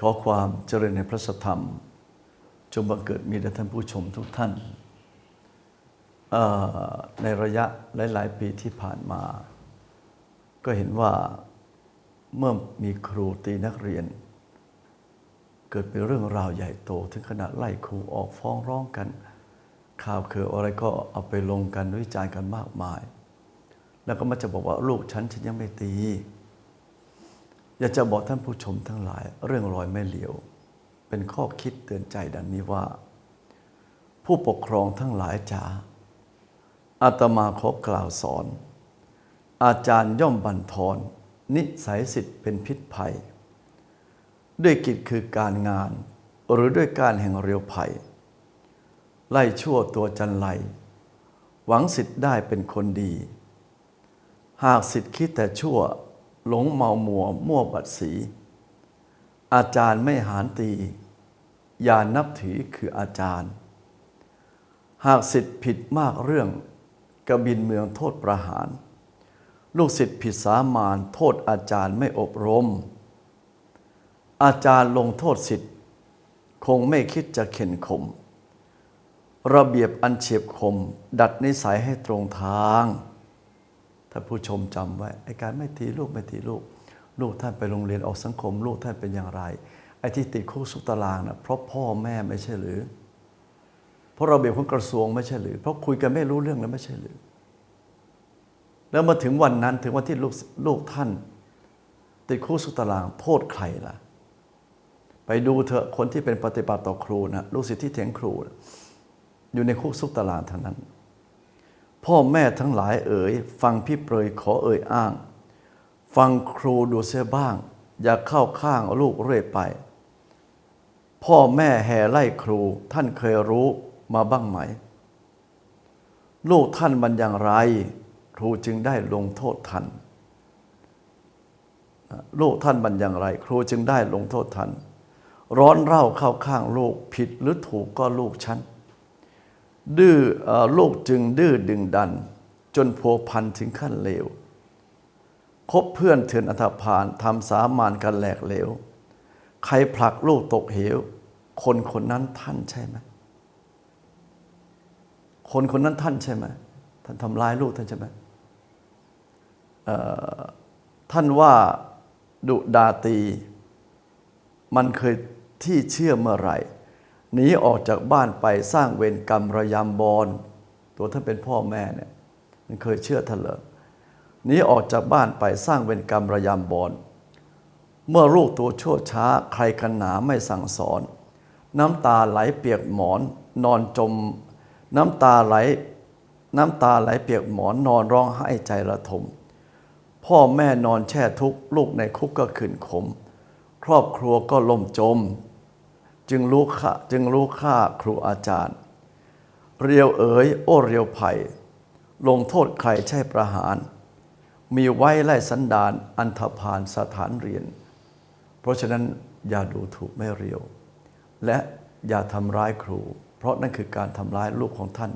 ขอความเจริญในพระสธรรม จงบังเกิดมีแด่ท่านผู้ชมทุกท่าน ในระยะหลาย ๆ ปีที่ผ่านมา ก็เห็นว่าเมื่อมีครูตีนักเรียน เกิดเป็นเรื่องราวใหญ่โต ถึงขนาดไล่ครูออกฟ้องร้องกัน ข่าวคืออะไรก็เอาไปลงกันวิจารณ์กันมากมาย แล้วก็มันจะบอกว่าลูกฉันฉันยังไม่ตี อยากจะบอกท่านผู้ชมทั้งหลาย เรื่องรอยไม่เหลียว เป็นข้อคิดเตือนใจดังนี้ว่า ผู้ปกครองทั้งหลายจ๋าอาตมาขอกล่าวสอน อาจารย์ย่อมบันทอนนิสัยสิทธิ์เป็นพิษภัย ด้วยกิจคือการงาน หรือด้วยการแห่งเรียวภัย ไล่ชั่วตัวจันไรหวังสิทธิ์ได้เป็นคนดี หากสิทธิ์คิดแต่ชั่ว หลงเมามัวมั่วบัดสี อาจารย์ไม่หานตี อย่านับถือคืออาจารย์ หากสิทธิ์ผิดมากเรื่องกบินเมืองโทษประหาร ลูกศิษย์ผิดสามานโทษอาจารย์ไม่อบรม อาจารย์ลงโทษสิทธิ์ คงไม่คิดจะเข็นขมระเบียบอันเฉียบคม ดัดนิสัยให้ตรงทาง ถ้าผู้ชมจำไว้ไอ้การไม่ตีลูกไม่ตีลูก ลูกท่านไปโรงเรียนออกสังคม ลูกท่านเป็นอย่างไรไอ้ที่ติดคุกสุกตารางนะเพราะพ่อแม่ไม่ใช่หรือ เพราะระเบียบของกระทรวงไม่ใช่หรือ เพราะคุยกันไม่รู้เรื่องแล้วไม่ใช่หรือ แล้วมาถึงวันนั้นถึงวันที่ลูกลูกท่าน ติดคุกสุกตารางโทษใครล่ะ ไปดูเถอะคนที่เป็นปฏิบัติต่อครูนะลูกศิษย์ที่เถียงครูนะอยู่ในคุกสุกตารางทั้งนั้น พ่อแม่ทั้งหลายเอ๋ย ฟังพี่เปรยขอเอ่ยอ้าง ฟังครูดูเสียบ้าง อย่าเข้าข้างลูกเรื่อยไป พ่อแม่แห่ไล่ครูท่านเคยรู้มาบ้างไหม ลูกท่านมันอย่างไร ครูจึงได้ลงโทษทันลูกท่านมันอย่างไร ครูจึงได้ลงโทษทัน ร้อนเร่าเข้าข้างลูกผิดหรือถูกก็ลูกฉัน ดื้อลูกจึงดื้อดึงดัน จนพัวพันถึงขั้นเลวคบเพื่อนเถื่อนอัธพาลทำสามานกันแหลกเหลว ใครผลักลูกตกเหว คนคนนั้นท่านใช่ไหมคนคนนั้นท่านใช่ไหมท่านทำร้ายลูกท่านใช่ไหมท่านว่าดุดาตี มันเคยที่เชื่อเมื่อไหร่ หนีออกจากบ้านไปสร้างเวรกรรมระยำบอลตัวท่านเป็นพ่อแม่เนี่ยมันเคยเชื่อท่านเหรอหนีออกจากบ้านไปสร้างเวรกรรมระยำบอลเมื่อลูกตัวชั่วช้าใครกันหนาไม่สั่งสอน น้ำตาไหลเปียกหมอน นอนจม น้ำตาไหลน้ำตาไหลเปียกหมอนนอนร้องไห้ใจระทม พ่อแม่นอนแช่ทุกข์ลูกในคุกก็ขืนขม ครอบครัวก็ล่มจม จึงรู้ค่าจึงรู้ค่าครูอาจารย์ เรียวเอ๋ยโอ้เรียวไผ่ลงโทษใครใช่ประหาร มีไว้ไล่สันดานอันธพาลสถานเรียน เพราะฉะนั้นอย่าดูถูกไม่เรียว และอย่าทำร้ายครู เพราะนั่นคือการทำร้ายลูกของท่าน